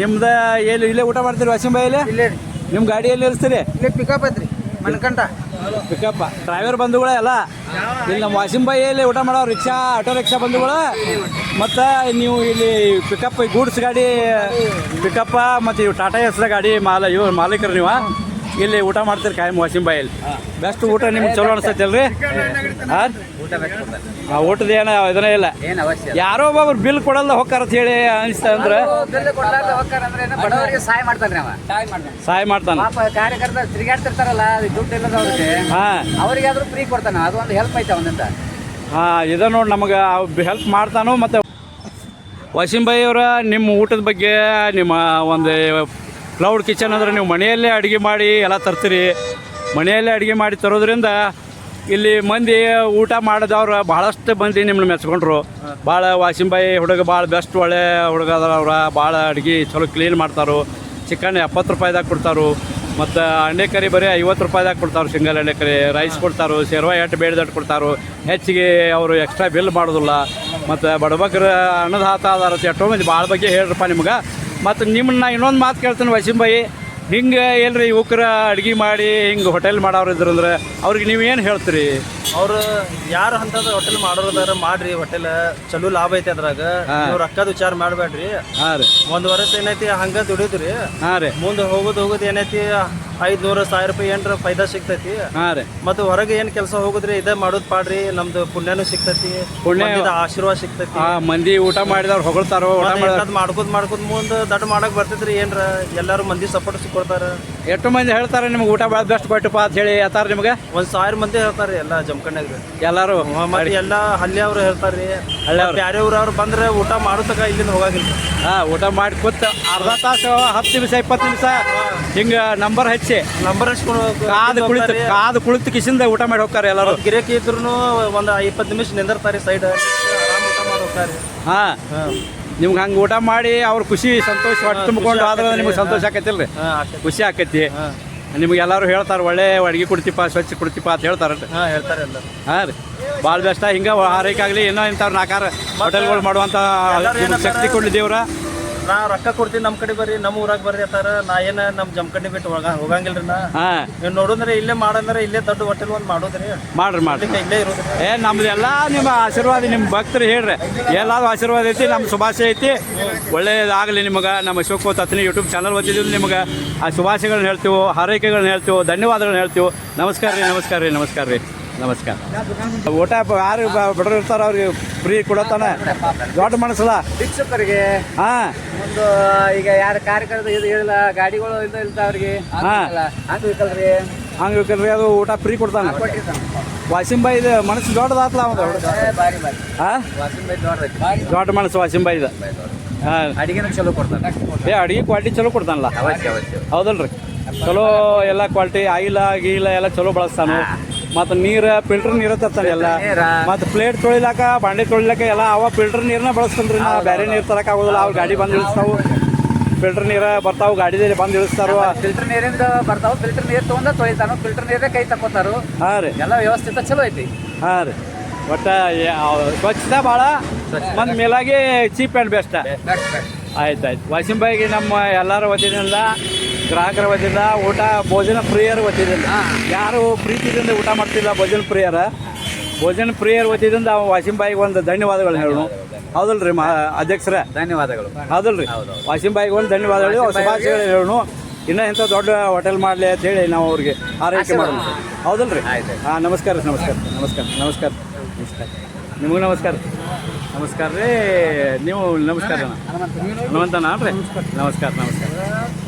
ನಿಮ್ದ ಎಲ್ಲಿ ಇಲ್ಲೇ ಊಟ ಮಾಡ್ತೀರಿ ವಾಸಿಂ ಭಾಯಿ ಇಲ್ಲಿ ಇಲ್ಲೇ ರೀ. ನಿಮ್ಮ ಗಾಡಿ ಎಲ್ಲಿ ಇರ್ತೀರಿ ಇಲ್ಲೇ ಪಿಕಪ್ ಐತ್ರಿ ಮನ್ಕಂಟ ಪಿಕಪ್ ಡ್ರೈವರ್ ಬಂಧುಗಳೇ ಎಲ್ಲ ಇಲ್ಲಿ ನಮ್ಮ ವಾಸಿಂ ಭಾಯಿ ಇಲ್ಲಿ ಊಟ ಮಾಡೋ ರಿಕ್ಷಾ ಆಟೋ ರಿಕ್ಷಾ ಬಂಧುಗಳು. ಮತ್ತು ನೀವು ಇಲ್ಲಿ ಪಿಕಪ್ ಗೂಡ್ಸ್ ಗಾಡಿ ಪಿಕಪ್ಪ ಮತ್ತು ಇವು ಟಾಟಾ ಎಸ್ರ ಗಾಡಿ ಮಾಲ ಇವ್ ಮಾಲೀಕರು ನೀವು. ಇಲ್ಲಿ ಊಟ ಮಾಡ್ತೀರಿ ಕಾಯಂ ವಾಸಿಂ ಬಾಯಲ್ಲಿ ಬೆಸ್ಟ್ ಊಟ ನಿಮ್ಗೆ ಚಲೋ ಅನಿಸ್ತೈತೆ ಅಲ್ರಿ ಹಾಂ? ಊಟದ ಏನ ಇದನ್ನೇ ಇಲ್ಲ. ಏನ್ ಅವಶ್ಯ ಯಾರೋ ಒಬ್ಬೊಬ್ರು ಬಿಲ್ ಕೊಡಲ್ಲ ಹೋಗ್ತಾರ ಅಂತ ಹೇಳಿ ಅನಿಸ್ತ ಅಂದ್ರೆ ಬಿಲ್ ಕೊಡ್ಲಾರ್ದ ಹೋಗ್ತಾರ ಅಂದ್ರೆ ಏನು ಬಡವರಿಗೆ ಸಹಾಯ ಮಾಡ್ತಾನೆ ಅವ. ಸಹಾಯ ಮಾಡ್ತಾನೆ. ಸಹಾಯ ಮಾಡ್ತಾನೆ. ಪಾಪ ಕಾರ್ಯಕರ್ತ ತಿರುಗಾಡ್ತಿರ್ತಾರಲ್ಲ ಅದು ದುಡ್ಡು ಇಲ್ಲದವ್ರಿಗೆ. ಹಾಂ. ಅವರಿಗಾದ್ರೂ ಫ್ರೀ ಕೊಡ್ತಾನ ಅದು ಒಂದು ಹೆಲ್ಪ್ ಐತೆ ಅವನಿಂದ. ಹಾಂ ಇದ ನೋಡಿ ನಮಗೆ ಹೆಲ್ಪ್ ಮಾಡ್ತಾನೋ ಮತ್ತೆ ವಸೀಂ ಭಾಯಿ ಅವರ ನಿಮ್ಮ ಊಟದ ಬಗ್ಗೆ ನಿಮ್ಮ ಒಂದು ಕ್ಲೌಡ್ ಕಿಚನ್ ಅಂದ್ರೆ ನೀವು ಮನೆಯಲ್ಲೇ ಅಡುಗೆ ಮಾಡಿ ಎಲ್ಲ ತರ್ತೀರಿ. ಮನೆಯಲ್ಲೇ ಅಡುಗೆ ಮಾಡಿ ತರೋದ್ರಿಂದ ಇಲ್ಲಿ ಮಂದಿ ಊಟ ಮಾಡಿದವ್ರು ಭಾಳಷ್ಟು ಮಂದಿ ನಿಮ್ಮನ್ನ ಮೆಚ್ಕೊಂಡ್ರು. ಭಾಳ ವಾಸಿಂಬಾಯಿ ಹುಡುಗ ಭಾಳ ಬೆಸ್ಟ್ ಒಳ್ಳೆ ಹುಡುಗ ಅದಾರ ಅವ್ರ. ಭಾಳ ಅಡುಗೆ ಚಲೋ ಕ್ಲೀನ್ ಮಾಡ್ತಾರು. ಚಿಕನ್ ಎಪ್ಪತ್ತು ರೂಪಾಯಿದಾಗ ಕೊಡ್ತಾರೆ. ಮತ್ತು ಅಂಡೆ ಕರಿ ಬರೀ ಐವತ್ತು ರೂಪಾಯಿದಾಗ ಕೊಡ್ತಾರೆ ಸಿಂಗಲ್ ಅಂಡೆ ಕರಿ. ರೈಸ್ ಕೊಡ್ತಾರೆ ಶೇರ್ವ ಎಟ್ಟು ಬೇಡ್ದಟ್ಟು ಕೊಡ್ತಾರೆ. ಹೆಚ್ಚಿಗೆ ಅವರು ಎಕ್ಸ್ಟ್ರಾ ಬಿಲ್ ಮಾಡೋದಿಲ್ಲ. ಮತ್ತು ಬಡಬಗ್ರ ಅನ್ನದಾತ ಅದಾರ ಎಷ್ಟೋ ಮಂದಿ ಭಾಳ ಬಗ್ಗೆ ಹೇಳ್ರಪ್ಪ ನಿಮ್ಗೆ. ಮತ್ತು ನಿಮ್ಮನ್ನ ಇನ್ನೊಂದು ಮಾತು ಕೇಳ್ತೀನಿ ವಸೀಂ ಬಾಯಿ ಹಿಂಗೆ ಏನ್ರಿ ಯುವಕರ ಅಡ್ಗೆ ಮಾಡಿ ಹಿಂಗೆ ಹೋಟೆಲ್ ಮಾಡೋರು ಇದ್ರಂದ್ರೆ ಅವ್ರಿಗೆ ನೀವು ಏನು ಹೇಳ್ತೀರಿ? ಅವ್ರು ಯಾರು ಅಂತದ ಹೋಟೆಲ್ ಮಾಡೋರ್ ಮಾಡ್ರಿ ಹೋಟೆಲ್ ಚಲೋ ಲಾಭ ಐತಿ ಅದ್ರಾಗ. ನೀವು ರೊಕ್ಕದ ವಿಚಾರ ಮಾಡಬೇಡ್ರಿ. ಹಾಂ ರೀ. ಒಂದ್ ವರ್ಷ ಏನೈತಿ ಹಂಗ ದುಡಿದ್ರಿ. ಹಾಂ ರೀ. ಮುಂದೆ ಹೋಗೋದು ಹೋಗೋದು ಏನೈತಿ ಐದ್ನೂರ ಸಾವಿರ ರೂಪಾಯಿ ಏನ್ರ ಫೈದಾ ಸಿಗ್ತೈತಿ. ಹಾಂ ರೀ. ಮತ್ತು ಹೊರಗೆ ಏನ್ ಕೆಲಸ ಹೋಗುದ್ರಿ ಇದೇ ಮಾಡುದ್ ಪಾಡ್ರಿ ನಮ್ದು ಪುಣ್ಯನೂ ಸಿಗ್ತೈತಿ. ಪುಣ್ಯ- ಮಂದಿದ ಆಶೀರ್ವಾದ ಸಿಗ್ತೈತಿ. ಆ ಮಂದಿ ಊಟ ಮಾಡಿದವ್ರು ಹೊಗಳ್ತಾರೋ ಊಟ ಮಾಡ್ಕೊತ ಮಾಡ್ಕೋದ್ ಮಾಡ್ಕೋದ್ ಮುಂದೆ ದಡ್ ಮಾಡಕ್ ಬರ್ತೈತ್ರಿ ಏನ್ರ ಎಲ್ಲಾರು ಮಂದಿ ಸಪೋರ್ಟ್ ಸಿಕ್ಕೊಡ್ತಾರ ಎಷ್ಟು ಮಂದಿ ಹೇಳ್ತಾರೆ ನಿಮ್ಗೆ ಊಟ ಬೆಸ್ಟ್ ಕೊಟ್ಟಪ್ಪ ಅಂತ ಹೇಳಿ ಹೇಳ್ತಾರೆ ನಿಮ್ಗೆ? ಒಂದ್ ಸಾವಿರ ಮಂದಿ ಹೇಳ್ತಾರ್ರಿ ಎಲ್ಲ ಜಮಖಂಡ್ಯಾಗ ಎಲ್ಲರೂ ಮತ್ತೆ ಎಲ್ಲ ಹಳ್ಳಿ ಅವ್ರು ಹೇಳ್ತಾರ್ರಿ. ಹಳ್ಳಿಯವ್ರು. ಬ್ಯಾರೆ ಊರವ್ರು ಬಂದ್ರೆ ಊಟ ಮಾಡೋತಕ ಇಲ್ಲಿಂದ ಹೋಗಾಗಿಲ್ಲ. ಹಾ ಊಟ ಮಾಡಿ ಕೂತ್ ಅರ್ಧ ತಾಸು ಹತ್ತು ನಿಮಿಷ ಇಪ್ಪತ್ತು ನಿಮಿಷ ಹಿಂಗ ನಂಬರ್ ಹಚ್ಚಿ. ನಂಬರ್ ಹಚ್ಕೊಂಡು ಕಾದು ಕುಳಿತು ಕಾದು ಕುಳಿತು ಕಿಸಿಂದ ಊಟ ಮಾಡಿ ಹೋಗ್ತಾರೆ ಎಲ್ಲರೂ. ಗಿರಾಕಿ ಇದ್ರು ಒಂದು ಇಪ್ಪತ್ತು ನಿಮಿಷ ನಿಂದಿರ್ತಾರೆ ಸೈಡ್ ಆರಾಮ್ ಊಟ ಮಾಡಿ ಹೋಗ್ತಾರೆ. ಹಾಂ. ನಿಮ್ಗೆ ಹಂಗೆ ಊಟ ಮಾಡಿ ಅವ್ರ ಖುಷಿ ಸಂತೋಷ ಹೊಟ್ಟೆ ತುಂಬಿಕೊಂಡು ಆದ್ರೆ ನಿಮ್ಗೆ ಸಂತೋಷ ಆಕೈತಿಲ್ರಿ. ಖುಷಿ ಆಕೈತಿ. ನಿಮ್ಗೆ ಎಲ್ಲರೂ ಹೇಳ್ತಾರೆ ಒಳ್ಳೆ ಅಡುಗೆ ಕೊಡ್ತಿಪ್ಪ ಸ್ವಚ್ಛ ಕೊಡ್ತಿಪ್ಪ ಅಂತ ಹೇಳ್ತಾರೆ. ಹಾ ಹೇಳ್ತಾರೆ ಎಲ್ಲ ಹಾಂ ರೀ. ಭಾಳ ಬೆಸ್ಟ್. ಹಿಂಗೆ ಆರೈಕೆ ಆಗಲಿ ಇನ್ನೂ ಇಂಥವ್ರು ನಾಲ್ಕಾರು ಹೋಟೆಲ್ಗಳು ಮಾಡುವಂಥ ಶಕ್ತಿ ಕೊಡಲಿ ದೇವ್ರ. ನಾ ರೊಕ್ಕ ಕೊಡ್ತೀನಿ ನಮ್ಮ ಕಡೆ ಬರ್ರಿ ನಮ್ಮ ಊರಾಗ ಬರ್ರಿ ಅತ್ತಾರ ನಾ ಏನ ನಮ್ಮ ಜಮಖಂಡಿ ಬಿಟ್ಟು ಹೋಗ ಹೋಗಂಗಿಲ್ರಿ ನಾ. ಹಾಂ. ನೀವು ನೋಡಿದ್ರೆ ಇಲ್ಲೇ ಮಾಡಂದ್ರೆ ಇಲ್ಲೇ ದೊಡ್ಡ ಹೋಟೆಲ್ ಒಂದು ಮಾಡೋದ್ರಿ. ಮಾಡ್ರಿ ಮಾಡ್ರಿ. ಅದಕ್ಕೆ ಇಲ್ಲೇ ಇರೋದ್ರಿ ಏ ನಮ್ದೆಲ್ಲ ನಿಮ್ಮ ಆಶೀರ್ವಾದ ನಿಮ್ಮ ಭಕ್ತರು ಹೇಳ್ರಿ. ಎಲ್ಲಾದ್ರು ಆಶೀರ್ವಾದ ಐತಿ ನಮ್ಮ ಶುಭಾಶಯ ಐತಿ. ಒಳ್ಳೆಯದಾಗಲಿ ನಿಮಗೆ. ನಮ್ಮ ಶಿವಕೋ ತತ್ನಿ ಯೂಟ್ಯೂಬ್ ಚಾನಲ್ ಓದಿದ್ದೀವಿ ನಿಮಗೆ ಆ ಶುಭಾಶಯಗಳನ್ನ ಹೇಳ್ತೀವಿ ಹಾರೈಕೆಗಳನ್ನ ಹೇಳ್ತೀವಿ ಧನ್ಯವಾದಗಳನ್ನ ಹೇಳ್ತೀವಿ. ನಮಸ್ಕಾರ ರೀ ನಮಸ್ಕಾರ ರೀ ನಮಸ್ಕಾರ ರೀ. ನಮಸ್ಕಾರ. ಊಟ ಯಾರು ಬಡವ್ರು ಇರ್ತಾರ ಅವ್ರಿಗೆ ಫ್ರೀ ಕೊಡತಾನೆ ದೊಡ್ಡ ಮನಸ್ಸಲ್ಲ. ಭಿಕ್ಷುಕರಿಗೆ ಹಾ. ಒಂದು ಈಗ ಯಾರ ಕಾರ್ಯಕರ್ತ ಇದು ಇಲ್ಲ ಗಾಡಿಗಳು ಇದು ಇಲ್ದ ಅವ್ರಿಗೆ. ಹಾ. ಹಂಗಿಕಲ್ರಿ ಹಂಗೆ ಬೇಕಲ್ರಿ ಅದು ಊಟ ಫ್ರೀ ಕೊಡ್ತಾನೆ. ವಾಸಿಂಬಾಯಿ ಇದು ಮನಸ್ಸು ದೊಡ್ಡದಾತ್ಲ ಬಾರಿ ಹಾಂ? ದೊಡ್ಡ ಮನಸ್ಸು ವಾಸಿಂಬಾಯಿ ಇದು. ಹಾಂ. ಅಡಿಗೆನೂ ಚಲೋ ಕೊಡ್ತಾನೆ. ಏ ಅಡಿಗೆ ಕ್ವಾಲಿಟಿ ಚಲೋ ಕೊಡ್ತಾನಲ್ಲ. ಹೌದಲ್ರಿ. ಚಲೋ ಎಲ್ಲ ಕ್ವಾಲಿಟಿ ಆಯಿಲ ಗೀಲ ಎಲ್ಲ ಚಲೋ ಬಳಸ್ತಾನು. ಮತ್ತು ನೀರು ಫಿಲ್ಟರ್ ನೀರು ತರ್ತಾರೆ ಎಲ್ಲ. ಮತ್ತು ಪ್ಲೇಟ್ ತೊಳಿಲಾಕ ಬಾಂಡೆ ತೊಳಿಲಾಕ ಎಲ್ಲ ಅವ ಫಿಲ್ಟರ್ ನೀರನ್ನ ಬಳಸ್ಕೊಂಡ್ರಿ ನಾ. ಬೇರೆ ನೀರು ತರಕ್ಕೆ ಆಗೋದಿಲ್ಲ. ಅವ್ರು ಗಾಡಿ ಬಂದು ಇಳಿಸ್ತಾವು. ಫಿಲ್ಟರ್ ನೀರು ಬರ್ತಾವೆ ಗಾಡಿದಲ್ಲಿ ಬಂದು ಇಳಿಸ್ತಾರ. ಫಿಲ್ಟರ್ ನೀರಿಂದ ಬರ್ತಾವ ಫಿಲ್ಟರ್ ನೀರು ತೊಗೊಂಡ ತೊಳಿತಾನು. ಫಿಲ್ಟರ್ ನೀರೇ ಕೈ ತಕ್ಕೋತಾರು. ಹಾಂ ರೀ. ಎಲ್ಲ ವ್ಯವಸ್ಥಿತ ಚಲೋ ಐತಿ. ಹಾಂ ರೀ. ಒಟ್ಟು ಸ್ವಚ್ಛತೆ ಭಾಳ ಮತ್ತು ಮೇಲಾಗಿ ಚೀಪ್ ಆ್ಯಂಡ್ ಬೆಸ್ಟ್ ಆಯ್ತು ಆಯ್ತು. ವಾಸಿಂಬಾಯಿಗೆ ನಮ್ಮ ಎಲ್ಲರ ವತಿಯಿಂದ ಗ್ರಾಹಕರ ವತಿಯಿಂದ ಊಟ ಭೋಜನ ಪ್ರಿಯರ ವತಿಯಿಂದ. ಯಾರು ಪ್ರೀತಿಯಿಂದ ಊಟ ಮಾಡ್ತಿಲ್ಲ ಭೋಜನ ಪ್ರಿಯರ ಭೋಜನ ಪ್ರಿಯರ ವತಿಯಿಂದ ವಾಸಿಂಬಾಯಿಗೆ ಒಂದು ಧನ್ಯವಾದಗಳು ಹೇಳೋಣ. ಹೌದಲ್ರಿ ಮಾ ಅಧ್ಯಕ್ಷರ? ಧನ್ಯವಾದಗಳು. ಹೌದಲ್ರಿ. ವಾಸಿಂಬಾಯಿಗೆ ಒಂದು ಧನ್ಯವಾದಗಳು. ಶುಭಾಶಯಗಳು ಹೇಳೋಣ. ಇನ್ನೂ ಇಂಥ ದೊಡ್ಡ ಹೋಟೆಲ್ ಮಾಡಲಿ ಅಂತ ಹೇಳಿ ನಾವು ಅವ್ರಿಗೆ ಆರೈಕೆ ಮಾಡೋಣ. ಹೌದಲ್ರಿ? ಹಾಂ ನಮಸ್ಕಾರ ರೀ, ನಮಸ್ಕಾರ ನಮಸ್ಕಾರ ನಮಸ್ಕಾರ ನಮಸ್ಕಾರ ನಿಮಗೂ ನಮಸ್ಕಾರ ನಮಸ್ಕಾರ ರೀ. ನೀವು ನಮಸ್ಕಾರ ಹನುಮಂತನ ರೀ. ನಮಸ್ಕಾರ ನಮಸ್ಕಾರ.